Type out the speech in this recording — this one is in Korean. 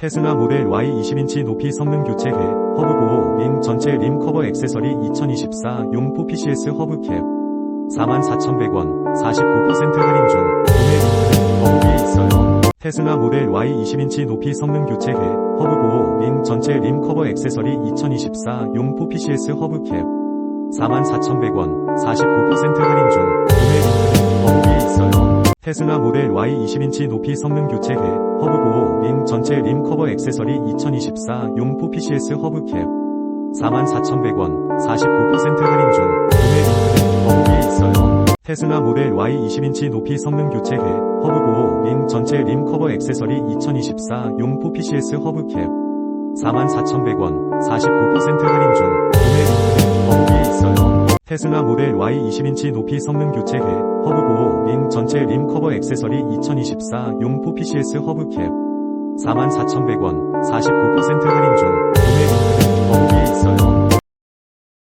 테슬라 모델 Y 20인치 높이 성능 교체해 허브 보호 링 전체 림 커버 액세서리 2024 용포 PCS 허브 캡 44,100원 49% 할인 중 구매 링크는 더보기에 있어요. 테슬라 모델 Y 20인치 높이 성능 교체해 허브 보호 링 전체 림 커버 액세서리 2024 용포 PCS 허브 캡 44,100원 49% 할인 중 구매 링크는 더보기에 있어요. 테슬라 모델 Y 20인치 높이 성능 교체해 허브 전체 림 커버 액세서리 2024 용포 PCS 허브 캡. 44,100원 49% 할인 중. 구매 링크는 더보기에 있어요. 테슬라 모델 Y 20인치 높이 성능 교체해 허브 보호 링 전체 림 커버 액세서리 2024 용포 PCS 허브 캡. 44,100원 49% 할인 중. 구매 링크는 더보기에 있어요. 테슬라 모델 Y 20인치 높이 성능 교체해 허브 보호 링 전체 림 커버 액세서리 2024 용포 PCS 허브 캡 44,100원 49% 할인 중